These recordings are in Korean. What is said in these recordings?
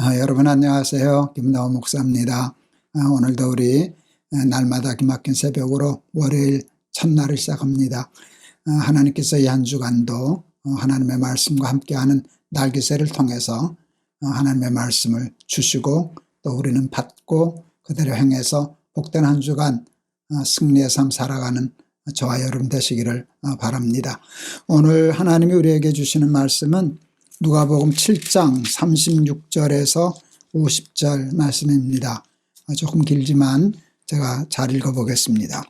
아, 여러분 안녕하세요. 김나호 목사입니다. 아, 오늘도 우리 아, 날마다 기막힌 새벽으로 월요일 첫날을 시작합니다. 아, 하나님께서 이 한 주간도 어, 하나님의 말씀과 함께하는 날기새를 통해서 어, 하나님의 말씀을 주시고 또 우리는 받고 그대로 행해서 복된 한 주간 어, 승리의 삶 살아가는 저와 여러분 되시기를 어, 바랍니다. 오늘 하나님이 우리에게 주시는 말씀은 누가복음 7장 36절에서 50절 말씀입니다. 아, 조금 길지만 제가 잘 읽어보겠습니다.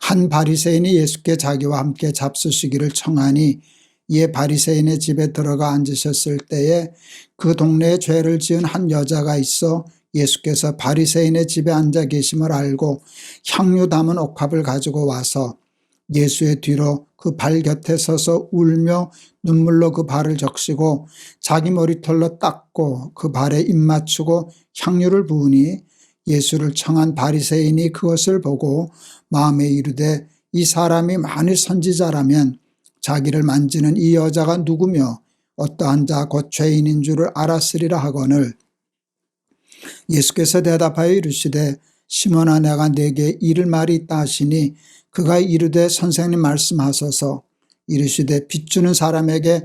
한 바리새인이 예수께 자기와 함께 잡수시기를 청하니 이에 바리새인의 집에 들어가 앉으셨을 때에 그 동네에 죄를 지은 한 여자가 있어 예수께서 바리새인의 집에 앉아 계심을 알고 향유 담은 옥합을 가지고 와서 예수의 뒤로 그 발 곁에 서서 울며 눈물로 그 발을 적시고 자기 머리털로 닦고 그 발에 입 맞추고 향유를 부으니 예수를 청한 바리새인이 그것을 보고 마음에 이르되 이 사람이 만일 선지자라면 자기를 만지는 이 여자가 누구며 어떠한 자 곧 죄인인 줄을 알았으리라 하거늘. 예수께서 대답하여 이르시되 시몬아 내가 네게 이를 말이 있다 하시니 그가 이르되 선생님 말씀하소서. 이르시되 빚주는 사람에게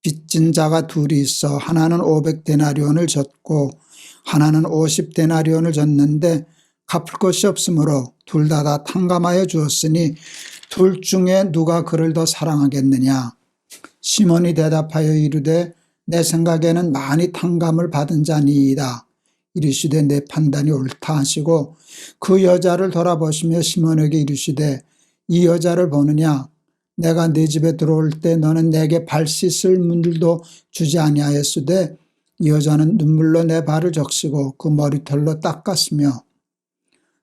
빚진 자가 둘이 있어 하나는 500데나리온을 졌고 하나는 50데나리온을 졌는데 갚을 것이 없으므로 둘 다 다 탕감하여 주었으니 둘 중에 누가 그를 더 사랑하겠느냐? 시몬이 대답하여 이르되 내 생각에는 많이 탕감을 받은 자니이다 이르시되 내 판단이 옳다 하시고 그 여자를 돌아보시며 시몬에게 이르시되 이 여자를 보느냐? 내가 네 집에 들어올 때 너는 내게 발 씻을 물도 주지 아니하였으되 이 여자는 눈물로 내 발을 적시고 그 머리털로 닦았으며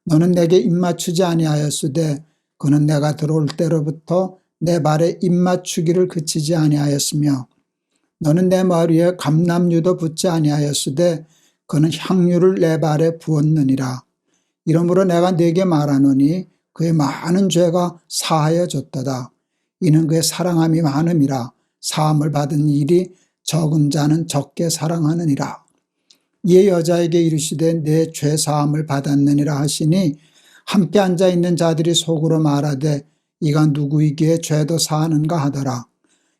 너는 내게 입 맞추지 아니하였으되 그는 내가 들어올 때로부터 내 발에 입 맞추기를 그치지 아니하였으며 너는 내 머리에 감남유도 붙지 아니하였으되 그는 향유를 내 발에 부었느니라 이러므로 내가 네게 말하노니 그의 많은 죄가 사하여졌도다 이는 그의 사랑함이 많음이라 사함을 받은 일이 적은 자는 적게 사랑하느니라. 이에 여자에게 이르시되 내 죄 사함을 받았느니라 하시니 함께 앉아 있는 자들이 속으로 말하되 이가 누구이기에 죄도 사하는가 하더라.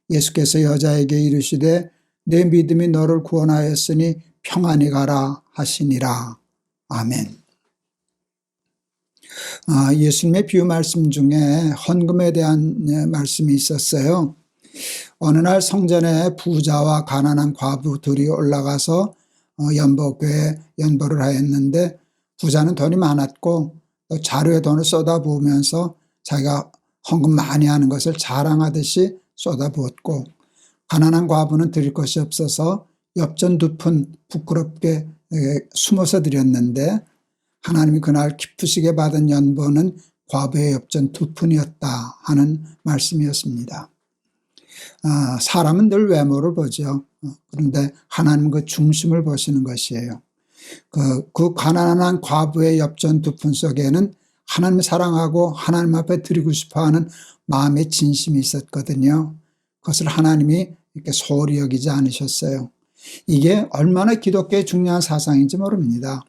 예수께서 여자에게 이르시되 내 믿음이 너를 구원하였으니 평안히 가라 하시니라. 아멘. 아, 예수님의 비유 말씀 중에 헌금에 대한 네, 말씀이 있었어요. 어느 날 성전에 부자와 가난한 과부 둘이 올라가서 어, 연복교에 연보를 하였는데 부자는 돈이 많았고 또 자료에 돈을 쏟아부으면서 자기가 헌금 많이 하는 것을 자랑하듯이 쏟아부었고 가난한 과부는 드릴 것이 없어서 엽전 두 푼 부끄럽게 숨어서 드렸는데 하나님이 그날 기쁘시게 받은 연보는 과부의 엽전 두 푼이었다 하는 말씀이었습니다. 아, 사람은 늘 외모를 보죠. 어, 그런데 하나님은 그 중심을 보시는 것이에요. 그, 그 가난한 과부의 엽전 두 푼 속에는 하나님 사랑하고 하나님 앞에 드리고 싶어 하는 마음의 진심이 있었거든요. 그것을 하나님이 이렇게 소홀히 여기지 않으셨어요. 이게 얼마나 기독교의 중요한 사상인지 모릅니다.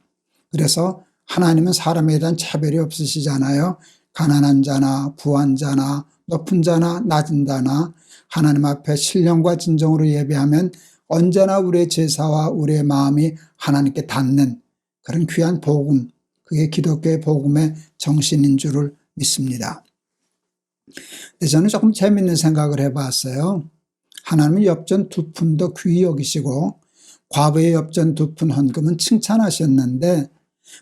그래서 하나님은 사람에 대한 차별이 없으시잖아요. 가난한 자나 부한 자나 높은 자나 낮은 자나 하나님 앞에 신령과 진정으로 예배하면 언제나 우리의 제사와 우리의 마음이 하나님께 닿는 그런 귀한 복음, 그게 기독교의 복음의 정신인 줄을 믿습니다. 저는 조금 재밌는 생각을 해봤어요. 하나님은 엽전 두 푼도 귀히 여기시고 과부의 엽전 두 푼 헌금은 칭찬하셨는데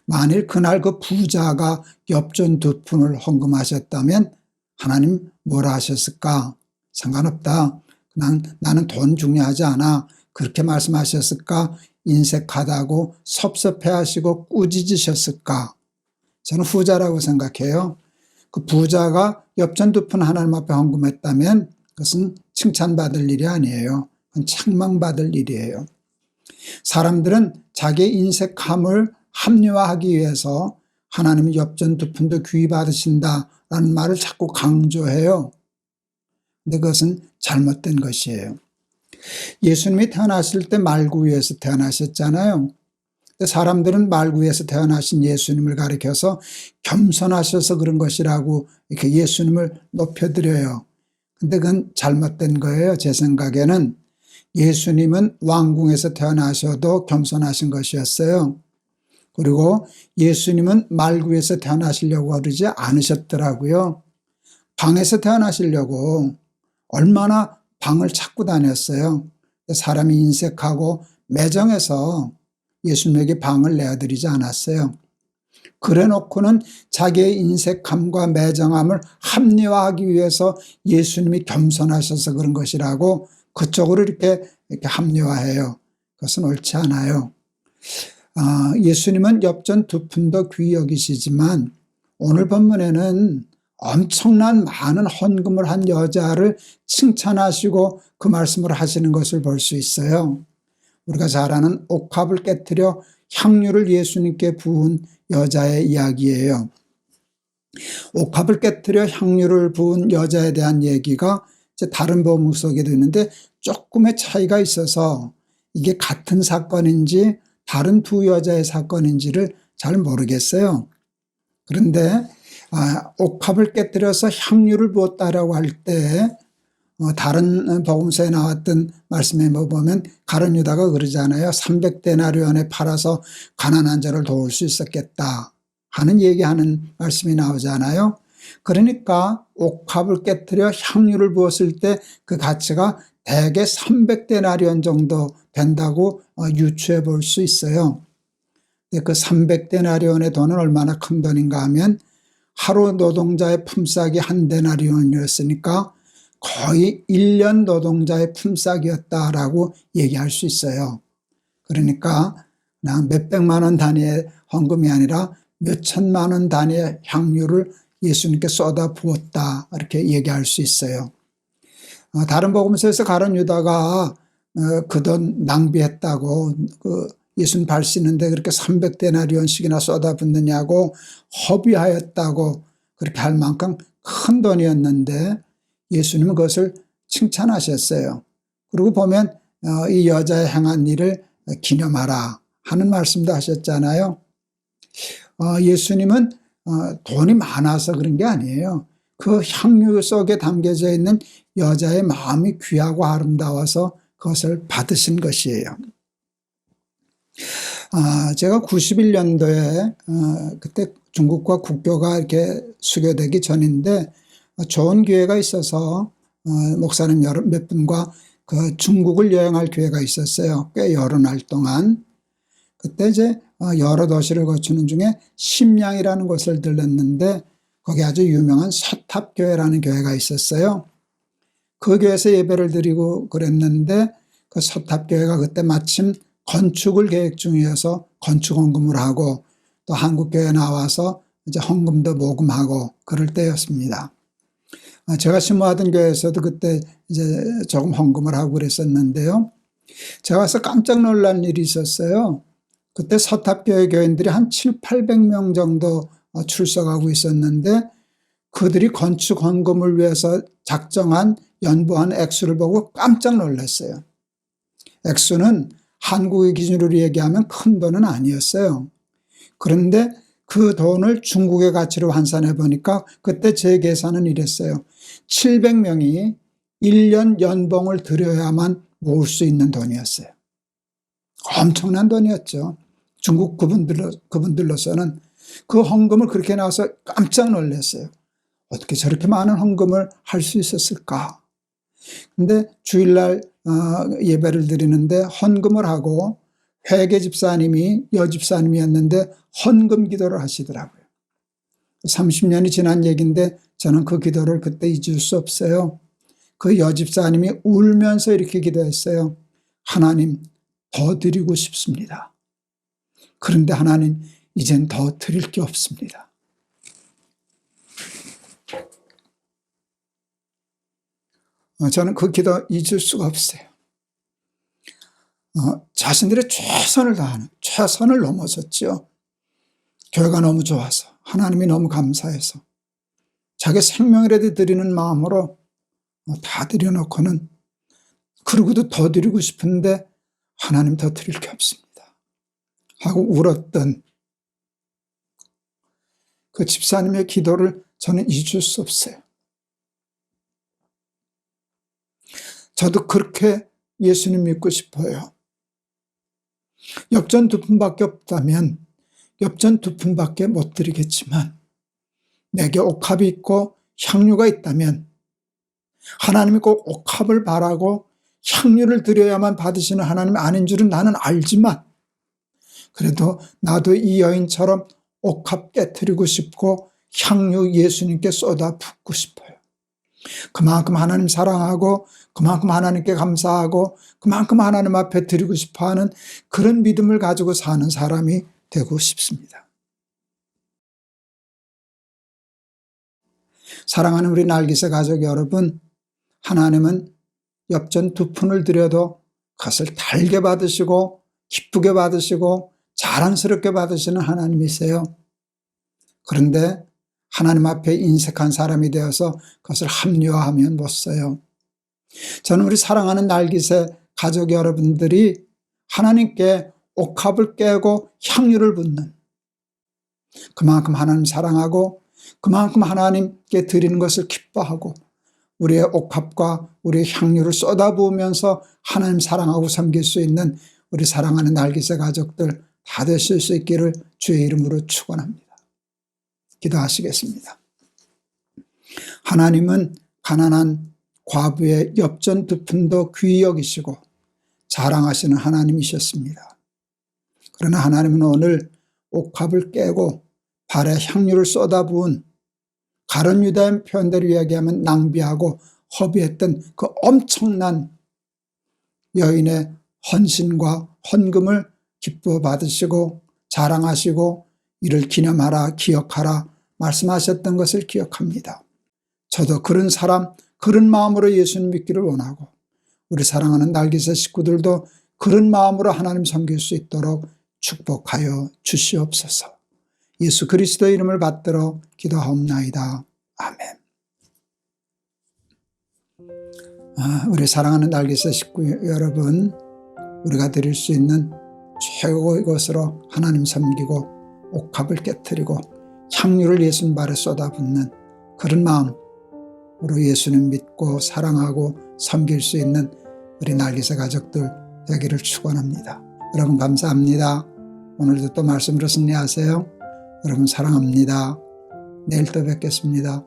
만일 그날 그 부자가 엽전 두 푼을 헌금하셨다면 하나님 뭐라 하셨을까? 상관없다. 난, 나는 돈 중요하지 않아. 그렇게 말씀하셨을까? 인색하다고 섭섭해 하시고 꾸짖으셨을까? 저는 후자라고 생각해요. 그 부자가 엽전 두 푼 하나님 앞에 헌금했다면 그것은 칭찬받을 일이 아니에요. 책망받을 일이에요. 사람들은 자기의 인색함을 합리화하기 위해서 하나님이 엽전 두 푼도 귀히 받으신다라는 말을 자꾸 강조해요. 근데 그것은 잘못된 것이에요. 예수님이 태어나실 때 말구 위에서 태어나셨잖아요. 근데 사람들은 말구 위에서 태어나신 예수님을 가리켜서 겸손하셔서 그런 것이라고 이렇게 예수님을 높여드려요. 근데 그건 잘못된 거예요. 제 생각에는 예수님은 왕궁에서 태어나셔도 겸손하신 것이었어요. 그리고 예수님은 말구에서 태어나시려고 그러지 않으셨더라고요. 방에서 태어나시려고 얼마나 방을 찾고 다녔어요. 사람이 인색하고 매정해서 예수님에게 방을 내어드리지 않았어요. 그래 놓고는 자기의 인색함과 매정함을 합리화하기 위해서 예수님이 겸손하셔서 그런 것이라고 그쪽으로 이렇게, 이렇게 합리화해요. 그것은 옳지 않아요. 아, 예수님은 엽전 두 푼도 귀히 여기시지만 오늘 본문에는 엄청난 많은 헌금을 한 여자를 칭찬하시고 그 말씀을 하시는 것을 볼 수 있어요. 우리가 잘 아는 옥합을 깨뜨려 향유를 예수님께 부은 여자의 이야기예요. 옥합을 깨뜨려 향유를 부은 여자에 대한 얘기가 이제 다른 복음 속에도 있는데 조금의 차이가 있어서 이게 같은 사건인지 다른 두 여자의 사건인지를 잘 모르겠어요. 그런데 아, 옥합을 깨뜨려서 향유를 부었다라고 할때 어, 다른 복음서에 나왔던 말씀에 뭐 보면 가론 유다가 그러잖아요. 300데나리온에 팔아서 가난한 자를 도울 수 있었겠다 하는 얘기하는 말씀이 나오잖아요. 그러니까 옥합을 깨뜨려 향유를 부었을 때 그 가치가 대개 300데나리온 정도 된다고 어, 유추해 볼 수 있어요. 그 300데나리온의 돈은 얼마나 큰 돈인가 하면 하루 노동자의 품삯이 한 데나리온이었으니까 거의 1년 노동자의 품삯이었다라고 얘기할 수 있어요. 그러니까 몇백만 원 단위의 헌금이 아니라 몇천만 원 단위의 향유를 예수님께 쏟아 부었다 이렇게 얘기할 수 있어요. 어, 다른 복음서에서 가론 유다가 어, 그돈 낭비했다고 그 예수님 발 씻는데 그렇게 300데나리온씩이나 쏟아붓느냐고 허비하였다고 그렇게 할 만큼 큰 돈이었는데 예수님은 그것을 칭찬하셨어요. 그리고 보면 어, 이 여자의 행한 일을 기념하라 하는 말씀도 하셨잖아요. 어, 예수님은 어, 돈이 많아서 그런 게 아니에요. 그 향유 속에 담겨져 있는 여자의 마음이 귀하고 아름다워서 그것을 받으신 것이에요. 아, 제가 91년도에 그때 중국과 국교가 이렇게 수교되기 전인데 좋은 기회가 있어서 어, 목사님 몇 분과 그 중국을 여행할 기회가 있었어요. 꽤 여러 날 동안. 그때 이제 어, 여러 도시를 거치는 중에 심양이라는 곳을 들렀는데 거기 아주 유명한 서탑교회라는 교회가 있었어요. 그 교회에서 예배를 드리고 그랬는데 그 서탑교회가 그때 마침 건축을 계획 중이어서 건축 헌금을 하고 또 한국교회 나와서 이제 헌금도 모금하고 그럴 때였습니다. 아, 제가 심호하던 교회에서도 그때 이제 조금 헌금을 하고 그랬었는데요. 제가 와서 깜짝 놀란 일이 있었어요. 그때 서탑교회 교인들이 한 7, 800명 정도 어, 출석하고 있었는데 그들이 건축 헌금을 위해서 작정한 연보한 액수를 보고 깜짝 놀랐어요. 액수는 한국의 기준으로 얘기하면 큰 돈은 아니었어요. 그런데 그 돈을 중국의 가치로 환산해 보니까 그때 제 계산은 이랬어요. 700명이 1년 연봉을 들여야만 모을 수 있는 돈이었어요. 엄청난 돈이었죠. 중국 그분들로, 그분들로서는 그 헌금을 그렇게 나와서 깜짝 놀랐어요. 어떻게 저렇게 많은 헌금을 할 수 있었을까? 근데 주일날 어, 예배를 드리는데 헌금을 하고 회계 집사님이 여집사님이었는데 헌금 기도를 하시더라고요. 30년이 지난 얘기인데 저는 그 기도를 그때 잊을 수 없어요. 그 여집사님이 울면서 이렇게 기도했어요. 하나님, 더 드리고 싶습니다. 그런데 하나님, 이젠 더 드릴 게 없습니다. 어, 저는 그 기도 잊을 수가 없어요. 어, 자신들의 최선을 다하는, 최선을 넘어섰죠. 교회가 너무 좋아서, 하나님이 너무 감사해서, 자기 생명이라도 드리는 마음으로 다 드려놓고는 그러고도 더 드리고 싶은데 하나님 더 드릴 게 없습니다. 하고 울었던 그 집사님의 기도를 저는 잊을 수 없어요. 저도 그렇게 예수님 믿고 싶어요. 엽전 두 푼밖에 없다면 엽전 두 푼밖에 못 드리겠지만 내게 옥합이 있고 향유가 있다면 하나님이 꼭 옥합을 바라고 향유를 드려야만 받으시는 하나님 아닌 줄은 나는 알지만 그래도 나도 이 여인처럼 옥합 깨뜨리고 싶고 향유 예수님께 쏟아 붓고 싶어요. 그만큼 하나님 사랑하고 그만큼 하나님께 감사하고 그만큼 하나님 앞에 드리고 싶어 하는 그런 믿음을 가지고 사는 사람이 되고 싶습니다. 사랑하는 우리 날기세 가족 여러분, 하나님은 엽전 두 푼을 드려도 그것을 달게 받으시고 기쁘게 받으시고 자랑스럽게 받으시는 하나님이세요. 그런데 하나님 앞에 인색한 사람이 되어서 그것을 합리화하면 못 써요. 저는 우리 사랑하는 날기세 가족 여러분들이 하나님께 옥합을 깨고 향유를 붓는 그만큼 하나님 사랑하고 그만큼 하나님께 드리는 것을 기뻐하고 우리의 옥합과 우리의 향유를 쏟아부으면서 하나님 사랑하고 섬길 수 있는 우리 사랑하는 날기세 가족들 다 되실 수 있기를 주의 이름으로 축원합니다. 기도하시겠습니다. 하나님은 가난한 과부의 엽전 두 푼도 귀히 여기시고 자랑하시는 하나님이셨습니다. 그러나 하나님은 오늘 옥합을 깨고 발에 향유를 쏟아부은 가론 유다인 표현대로 이야기하면 낭비하고 허비했던 그 엄청난 여인의 헌신과 헌금을 기뻐 받으시고 자랑하시고 이를 기념하라 기억하라 말씀하셨던 것을 기억합니다. 저도 그런 사람 그런 마음으로 예수님 믿기를 원하고 우리 사랑하는 날개새 식구들도 그런 마음으로 하나님 섬길 수 있도록 축복하여 주시옵소서. 예수 그리스도 이름을 받들어 기도하옵나이다. 아멘. 아, 우리 사랑하는 날개새 식구 여러분, 우리가 드릴 수 있는 최고의 것으로 하나님 섬기고 옥합을 깨뜨리고 향유를 예수님 발에 쏟아붓는 그런 마음으로 예수님 믿고 사랑하고 섬길 수 있는 우리 날개새 가족들 되기를 축원합니다. 여러분 감사합니다. 오늘도 또 말씀으로 승리하세요. 여러분 사랑합니다. 내일 또 뵙겠습니다.